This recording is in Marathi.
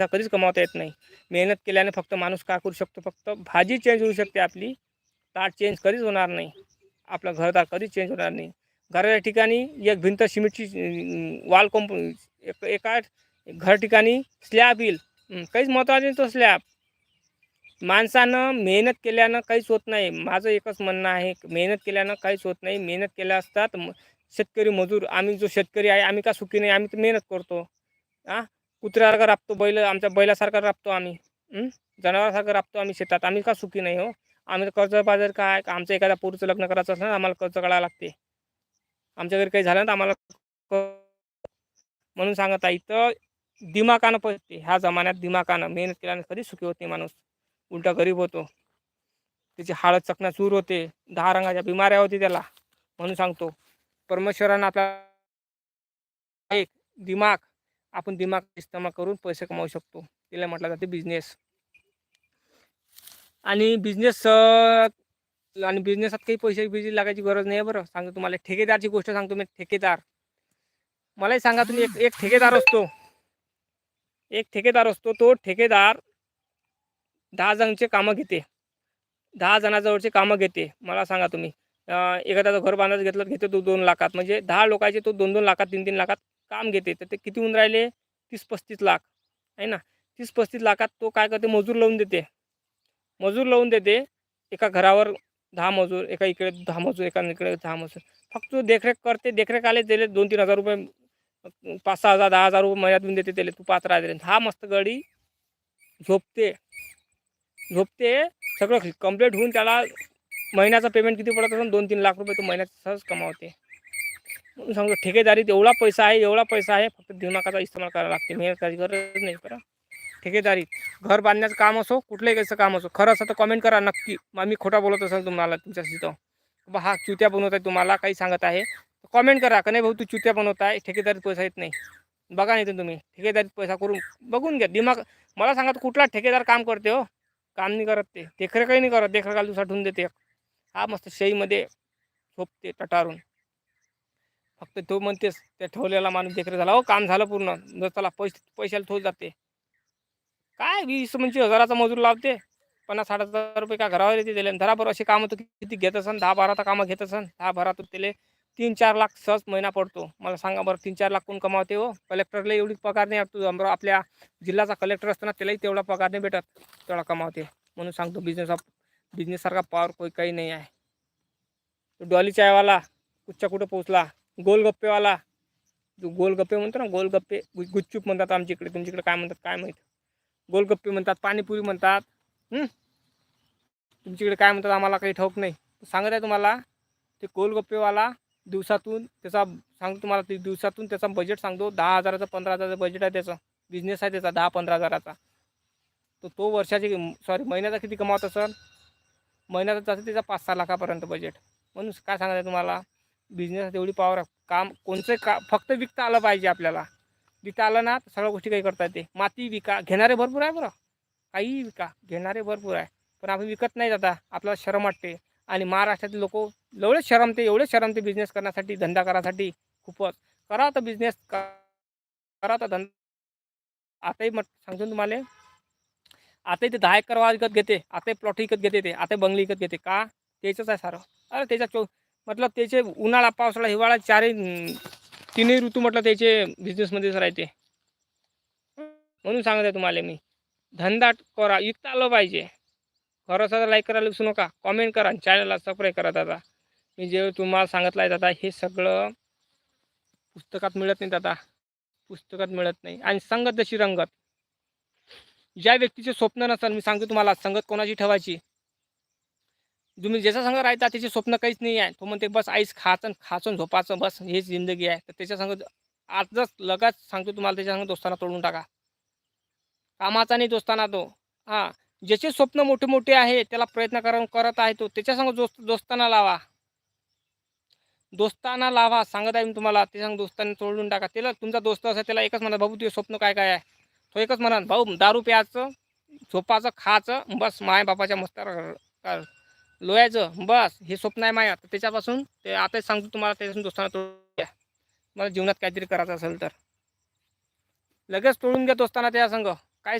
पैसा कधीच कमावता येत नाही. मेहनत केल्याने फक्त माणूस का करू शकतो? फक्त भाजी चेंज होऊ शकते आपली. ताट चेंज कधीच होणार नाही. आपलं घरदार कधीच चेंज होणार नाही. घराच्या ठिकाणी एक भिंत सिमेंटची वाल कंप एक एका घर ठिकाणी स्लॅब येईल. काहीच महत्त्वाचं नाही तो स्लॅब माणसानं मेहनत केल्यानं काहीच होत नाही. माझं एकच म्हणणं आहे मेहनत केल्यानं काहीच होत नाही. मेहनत केल्या असतात शेतकरी मजूर. आम्ही जो शेतकरी आहे आम्ही का सुखी नाही? आम्ही तर मेहनत करतो. आ? कुत्र्यासारखा राबतो बैल आमच्या बैलासारखा राबतो आम्ही. जनावरासारखं राबतो आम्ही शेतात. आम्ही का सुखी नाही हो? आम्ही कर्ज बाजार काय आमचं एखाद्या पोरीचं लग्न करायचं असलं ना आम्हाला कर्ज काढायला लागते. आमच्या घरी काही झालं ना तर आम्हाला म्हणून सांगत आहे इथं दिमाकानं पळते ह्या जमान्यात दिमाकानं मेहनत केल्यानं कधी सुखी होत नाही माणूस. उलटा गरीब होतो. त्याची हाळ चकण्या चूर होते. दहा रंगाच्या बिमाऱ्या होती त्याला. म्हणून सांगतो. परमेश्वरानं आपला एक दिमाग आपण दिमाग इस्तेमाल करून पैसे कमावू शकतो. तिला म्हटलं जाते बिझनेस आणि बिझनेस आणि बिझनेसात काही पैसे बिझी लागायची गरज नाही बरं. सांगतो तुम्हाला ठेकेदारची गोष्ट सांगतो मी ठेकेदार. मलाही सांगा तुम्ही एक एक ठेकेदार असतो. एक ठेकेदार असतो तो ठेकेदार दहा जणांचे कामं घेते. दहा जणाजवळचे कामं घेते. मला सांगा तुम्ही एखाद्याचं घर बांधायचं घेतलं घेतो तो दोन लाखात. म्हणजे दहा लोकांचे तो दोन दोन लाखात तीन तीन लाखात काम घेते तर ते किती होऊन राहिले? तीस पस्तीस लाख. आहे ना? तीस पस्तीस लाखात तो काय करते? मजूर लावून देते. मजूर लावून देते. एका घरावर दहा मजूर एका इकडे दहा मजूर एका इकडे दहा मजूर. फक्त तो देखरेख करते. देखरेख आले दोन तीन हजार रुपये पाच सहा हजार दहा हजार रुपये महिन्यात देऊन देते त्याला. तू पाच राहते दहा मस्त गडी झोपते. झोपते. सगळं कंप्लीट होऊन त्याला महिन्याचा पेमेंट किती पडत असेल? दोन तीन लाख रुपये तो महिन्यात सहज कमावते. समजा ठेकेदारीत एवढा पैसा आहे एवढा पैसा आहे फक्त दिमागाचा इस्तेमाल करावा लागते मेहनत करायची गरज नाही करा ठेकेदारीत घर बांधण्याचं काम असो कुठलंही कसं काम असो खरं असं तर कमेंट करा नक्की. मग मी खोटा बोलत असेल तुम्हाला तुमच्याशी तर. बा हा चुत्या बनवत आहे तुम्हाला काही सांगत आहे. कमेंट करा का नाही भाऊ तू चुत्या बनवत आहे ठेकेदारीत पैसा येत नाही. बघा नाही तर तुम्ही ठेकेदारीत पैसा करून बघून घ्या. दिमाग मला सांगा तर कुठला ठेकेदार काम करते हो? काम नाही करत ते. देखरेखही नाही करत देखरेखाला साठवून देते. हा मस्त शेईमध्ये झोपते टटारून फक्त तो म्हणतेस त्या ठेवलेला माणूस देखरेख झाला. हो काम झालं पूर्ण. जर त्याला पैसे पैशाला थोड जाते. काय वीस म्हणजे हजाराचा मजूर लावते. पन्नास साठ हजार रुपये का घरावर येते दिले धरा असे कामं तर किती घेत असन? दहा बारा तर कामं घेत असन. दहा बारा तर त्याला तीन चार लाख सहज महिना पडतो. मला सांगा बरं तीन चार लाख कोण कमावते हो? कलेक्टरला एवढी पगार नाही तू अमरा आपल्या जिल्ह्याचा कलेक्टर असताना त्यालाही तेवढा पगार नाही भेटत. तेवढा कमावते. म्हणून सांगतो बिझनेस बिझनेससारखा पॉवर कोई काही नाही आहे. तो डॉली चायवाला कुठच्या कुठं पोचला गोलगप्पेवाला. जो गोलगप्पे म्हणतो ना गोलगप्पे गु गुच्चूप म्हणतात आमच्या इकडे तुमच्याकडे काय म्हणतात काय माहीत? गोलगप्पे म्हणतात पाणीपुरी म्हणतात तुमच्याकडे काय म्हणतात आम्हाला काही ठाऊक नाही. सांगत आहे तुम्हाला ते गोलगप्पेवाला दिवसातून त्याचा सांगतो तुम्हाला ते दिवसातून त्याचा बजेट सांगतो दहा हजाराचं पंधरा हजाराचं बजेट आहे त्याचं. बिझनेस आहे त्याचा दहा पंधरा हजाराचा. तर तो वर्षाची सॉरी महिन्याचा किती कमावत असेल? महिन्याचा तसं त्याचा पाच सहा लाखापर्यंत बजेट म्हणून काय सांगायचं तुम्हाला बिझनेस एवढी पॉवर काम कोणचं का फक्त विकता आलं पाहिजे आपल्याला. विकता आलं ना तर सगळ्या गोष्टी काही करता येते. माती विका घेणारे भरपूर आहे बरं. काहीही विका घेणारे भरपूर आहे. पण आपण विकत नाही जाता आपल्याला शरम वाटते. आणि महाराष्ट्रातील लोक एवढे शरमते एवढे शरमते बिझनेस करण्यासाठी धंदा करायसाठी खूपच. करा तर बिझनेस करा तर धंदा. आताही मग सांगतो तुम्हाला. आताही ते दहा एकर विकत घेते आताही प्लॉट विकत घेते ते आता बंगली विकत घेते. का? त्याचंच आहे सारं. अरे त्याच्या चो मतलब त्याचे उन्हाळा पावसाळा हिवाळा चारही तीनही तिन्ही ऋतू म्हटलं त्याचे बिझनेसमध्येच राहते. म्हणून सांगत आहे तुम्हाला मी. धंदा करा विकता आलं पाहिजे. खरंच लाईक करायला विसरू नका. कॉमेंट करा चॅनलला सबस्क्राईब करा दादा. मी जे तुम्हाला सांगितलं आहे दादा हे सगळं पुस्तकात मिळत नाही दादा. पुस्तकात मिळत नाही. आणि संगत जशी रंगत. ज्या व्यक्तीचे स्वप्न नसेल मी सांगतो तुम्हाला संगत कोणाची ठेवायची? तुम्ही ज्याचा संग राहता त्याचे स्वप्न काहीच नाही आहे. तो म्हणते बस आईस खाचं खाचून झोपाचं बस हेच जिंदगी आहे. तर त्याच्या संग आजच लगाच सांगतो तुम्हाला त्याच्या संग दोस्ताना तोडून टाका. कामाचा नाही दोस्ताना तो. हां ज्याचे स्वप्न मोठे मोठे आहे त्याला प्रयत्न करून करत आहे तो. त्याच्या संग दोस्त दोस्ताना लावा. दोस्ताना लावा सांगत आहे मी तुम्हाला. त्याच्या दोस्तांनी दोस्ताने तोडून टाका. त्याला तुमचा दोस्त असेल त्याला एकच म्हणा भाऊ तुझे स्वप्न काय काय आहे? तो एकच म्हणा भाऊ दारू प्यायचं झोपाचं खायचं बस माय बापाच्या मस्तार लोयाचं बस हे स्वप्न आहे माया तर त्याच्यापासून ते आताच सांगतो तुम्हाला त्याच्यापासून दोस्ताना तोडून घ्या. मला जीवनात काहीतरी करायचं असेल तर. लगेच तोडून घ्या दोस्ताना त्या संघ